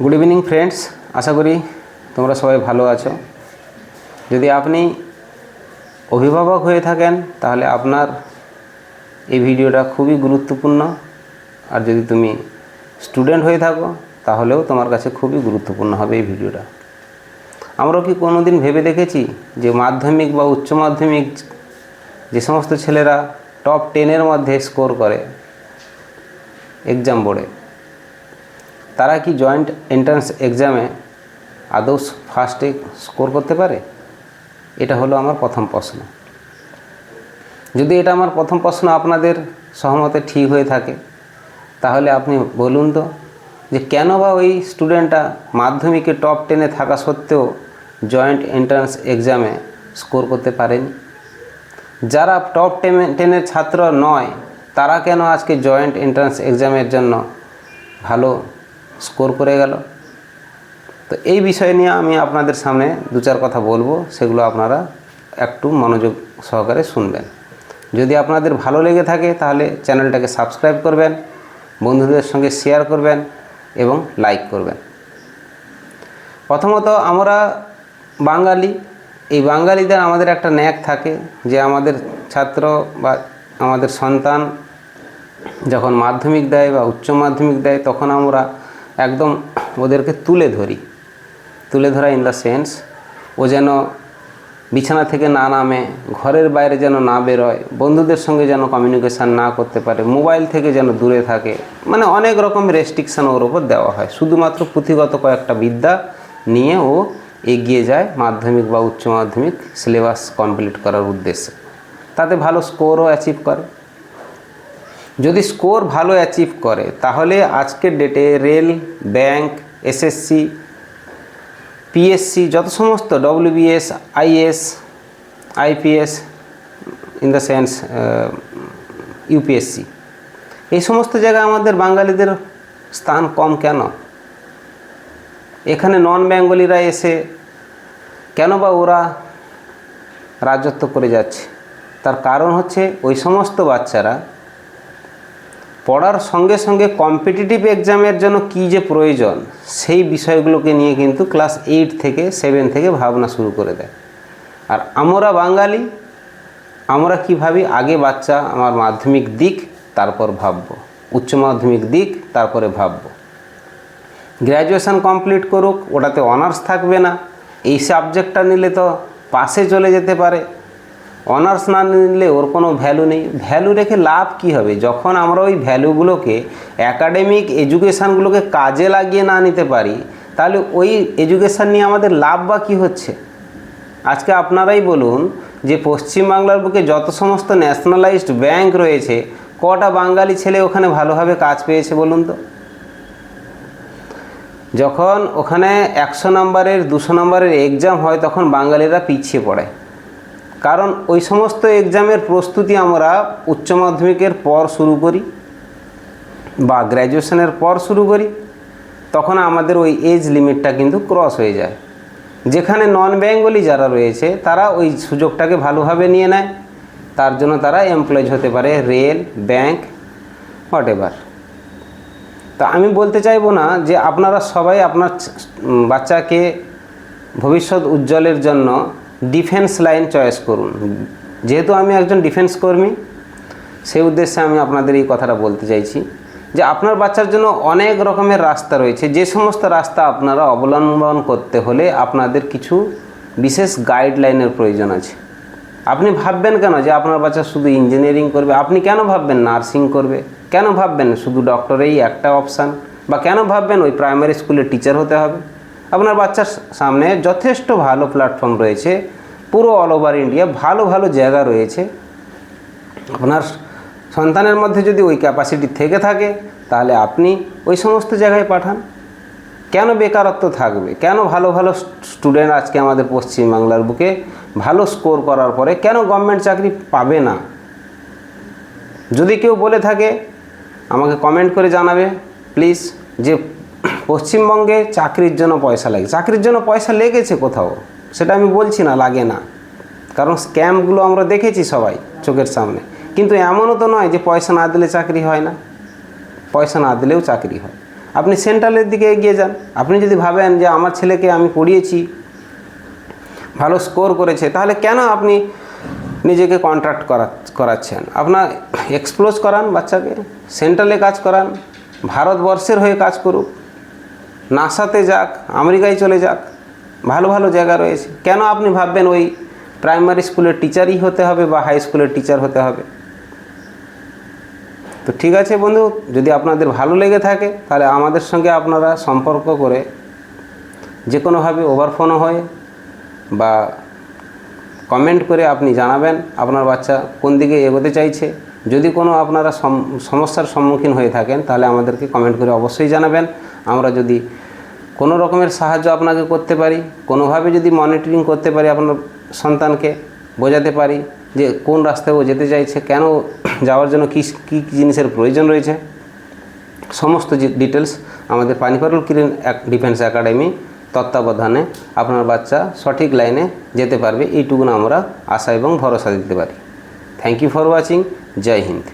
Good evening friends আশা করি তোমরা সবাই ভালো আছো। যদি আপনি অভিভাবক হয়ে থাকেন, তাহলে আপনার এই ভিডিওটা খুবই গুরুত্বপূর্ণ। আর যদি তুমি স্টুডেন্ট হয়ে থাকো, তাহলেও তোমার কাছে খুবই গুরুত্বপূর্ণ হবে এই ভিডিওটা। আমরা কি কোনো দিন ভেবে দেখেছি যে মাধ্যমিক বা উচ্চ মাধ্যমিক যে সমস্ত ছেলেরা টপ টেনের মধ্যে স্কোর করে? এক্সাম বোর্ডে তারা কি জয়েন্ট এন্ট্রান্স এক্সামে আদৌ ফার্স্টে স্কোর করতে পারে? এটা হলো আমার প্রথম প্রশ্ন। যদি এটা আমার প্রথম প্রশ্ন আপনাদের সহমতে ঠিক হয়ে থাকে, তাহলে আপনি বলুন তো যে কেন বা ওই স্টুডেন্টটা মাধ্যমিকে টপ টেনে থাকা সত্ত্বেও জয়েন্ট এন্ট্রান্স এক্সামে স্কোর করতে পারেনি? যারা টপ টেনে টেনের ছাত্র নয়, তারা কেন আজকে জয়েন্ট এন্ট্রান্স এক্সামের জন্য ভালো স্কোর করে গেল। তো এই বিষয় নিয়ে আমি আপনাদের সামনে দু চার কথা বলব, সেগুলো আপনারা একটু মনোযোগ সহকারে শুনবেন। যদি আপনাদের ভালো লেগে থাকে তাহলে চ্যানেলটাকে সাবস্ক্রাইব করবেন, বন্ধুদের সঙ্গে শেয়ার করবেন এবং লাইক করবেন। প্রথমত আমরা বাঙালি, এই বাঙালিদের আমাদের একটা ন্যাক থাকে যে আমাদের ছাত্র বা আমাদের সন্তান যখন মাধ্যমিক দেয় বা উচ্চ মাধ্যমিক দেয় তখন আমরা একদম ওদেরকে তুলে ধরি। তুলে ধরা ইন দ্য সেন্স ও যেন বিছানা থেকে না নামে, ঘরের বাইরে যেন না বেরোয়, বন্ধুদের সঙ্গে যেন কমিউনিকেশান না করতে পারে মোবাইল থেকে যেন দূরে থাকে মানে অনেক রকম রেস্ট্রিকশান ওর ওপর দেওয়া হয়। শুধুমাত্র পুঁথিগত কয়েকটা বিদ্যা নিয়ে ও এগিয়ে যায় মাধ্যমিক বা উচ্চ মাধ্যমিক সিলেবাস কমপ্লিট করার উদ্দেশ্যে। তাতে ভালো স্কোরও অ্যাচিভ করে। যদি স্কোর ভালো অ্যাচিভ করে, তাহলে আজকের ডেটে রেল, ব্যাংক এসএসসি পিএসসি যত সমস্ত WBS IS IPS in the sense UPSC এই সমস্ত জায়গায় আমাদের বাঙালিদের স্থান কম কেন? এখানে নন বেঙ্গলিরা এসে কেন বা ওরা রাজত্ব করে যাচ্ছে? তার কারণ হচ্ছে ওই সমস্ত বাচ্চারা পড়ার সঙ্গে সঙ্গে কম্পিটিটিভ এক্সামের জন্য কী যে প্রয়োজন, সেই বিষয়গুলোকে নিয়ে কিন্তু ক্লাস এইট থেকে সেভেন থেকে ভাবনা শুরু করে দেয়। আর আমরা বাঙালি, আমরা কি ভাবি? আগে বাচ্চা আমার মাধ্যমিক দিক, তারপর ভাবব। উচ্চ মাধ্যমিক দিক, তারপরে ভাবব। গ্র্যাজুয়েশান কমপ্লিট করুক, ওটাতে অনার্স থাকবে না। এই সাবজেক্টটা নিলে তো পাশে চলে যেতে পারে। অনার্স না নিলে ওর কোনো ভ্যালু নেই। ভ্যালু রেখে লাভ কি হবে? যখন আমরা ওই ভ্যালুগুলোকে অ্যাকাডেমিক এডুকেশানগুলোকে কাজে লাগিয়ে না নিতে পারি, তাহলে ওই এডুকেশান নিয়ে আমাদের লাভ বা কী হচ্ছে? আজকে আপনারাই বলুন যে পশ্চিমবাংলার বুকে যত সমস্ত ন্যাশনালাইজড ব্যাংক রয়েছে, কটা বাঙালি ছেলে ওখানে ভালোভাবে কাজ পেয়েছে বলুন তো? যখন ওখানে একশো নম্বরের, দুশো নম্বরের এক্সাম হয়, তখন বাঙালিরা পিছিয়ে পড়ে। কারণ ওই সমস্ত এক্সামের প্রস্তুতি আমরা উচ্চ মাধ্যমিকের পর শুরু করি বা গ্র্যাজুয়েশনের পর শুরু করি, তখন আমাদের ওই এজ লিমিটটা কিন্তু ক্রস হয়ে যায়। যেখানে নন বেঙ্গলি যারা রয়েছে, তারা ওই সুযোগটাকে ভালোভাবে নিয়ে নেয়। তার জন্য তারা এমপ্লয়েজ হতে পারে রেল ব্যাংক হোয়াট এভার তা আমি বলতে চাইব না যে আপনারা সবাই আপনার বাচ্চাকে ভবিষ্যৎ উজ্জ্বলের জন্য ডিফেন্স লাইন চয়েস করুন। যেহেতু আমি একজন ডিফেন্স কর্মী সেই উদ্দেশ্যে আমি আপনাদের এই কথাটা বলতে চাইছি যে আপনার বাচ্চার জন্য অনেক রকমের রাস্তা রয়েছে। যে সমস্ত রাস্তা আপনারা অবলম্বন করতে হলে আপনাদের কিছু বিশেষ গাইডলাইনের প্রয়োজন আছে। আপনি ভাববেন কেন যে আপনার বাচ্চা শুধু ইঞ্জিনিয়ারিং করবে? আপনি কেন ভাববেন নার্সিং করবে? কেন ভাববেন শুধু ডক্টরেই একটা অপশান বা কেন ভাববেন ওই প্রাইমারি স্কুলের টিচার হতে হবে? আপনার বাচ্চার সামনে যথেষ্ট ভালো প্ল্যাটফর্ম রয়েছে। পুরো অল ওভার ইন্ডিয়া ভালো ভালো জায়গা রয়েছে। আপনার সন্তানের মধ্যে যদি ওই ক্যাপাসিটি থেকে থাকে, তাহলে আপনি ওই সমস্ত জায়গায় পাঠান। কেন বেকারত্ব থাকবে? কেন ভালো ভালো স্টুডেন্ট আজকে আমাদের পশ্চিমবাংলার বুকে ভালো স্কোর করার পরে কেন গভর্নমেন্ট চাকরি পাবে না? যদি কেউ বলে থাকে, আমাকে কমেন্ট করে জানাবে। প্লিজ যে পশ্চিমবঙ্গে চাকরির জন্য পয়সা লাগে। চাকরির জন্য পয়সা লেগেছে কোথাও, সেটা আমি বলছি না, লাগে না। কারণ স্ক্যামগুলো আমরা দেখেছি সবাই চোখের সামনে। কিন্তু এমনও তো নয় যে পয়সা না দিলে চাকরি হয় না। পয়সা না দিলেও চাকরি হয়। আপনি সেন্ট্রালের দিকে এগিয়ে যান। আপনি যদি ভাবেন যে আমার ছেলেকে আমি পড়িয়েছি, ভালো স্কোর করেছে, তাহলে কেন আপনি নিজেকে কন্ট্রাক্ট করা, করাচ্ছেন? আপনার এক্সপ্লোজ করান বাচ্চাকে, সেন্ট্রালে কাজ করান, ভারতবর্ষের হয়ে কাজ করুক। নাসাতে যাক, আমেরিকায় চলে যাক। ভালো ভালো জায়গা রয়েছে। কেন আপনি ভাববেন ওই প্রাইমারি স্কুলের টিচারই হতে হবে বা হাই স্কুলের টিচার হতে হবে? তো ঠিক আছে বন্ধু, যদি আপনাদের ভালো লেগে থাকে, তাহলে আমাদের সঙ্গে আপনারা সম্পর্ক করে যে কোনোভাবে ওভারফোনও হয় বা কমেন্ট করে আপনি জানাবেন আপনার বাচ্চা কোন দিকে এগোতে চাইছে। যদি কোনো আপনারা সম- সমস্যার সম্মুখীন হয়ে থাকেন, তাহলে আমাদেরকে কমেন্ট করে অবশ্যই জানাবেন। আমরা যদি কোনো রকমের সাহায্য আপনাকে করতে পারি, কোনোভাবে যদি মনিটরিং করতে পারি আপনার সন্তানকে বোঝাতে পারি যে কোন রাস্তায় ও যেতে চাইছে, কেন যাওয়ার জন্য কী কী জিনিসের প্রয়োজন রয়েছে, সমস্ত ডিটেলস আমাদের পানিপারুল কিরিন ডিফেন্স একাডেমি তত্ত্বাবধানে আপনার বাচ্চা সঠিক লাইনে যেতে পারবে, এইটুকুন আমরা আশা এবং ভরসা দিতে পারি। Thank you for watching Jai Hind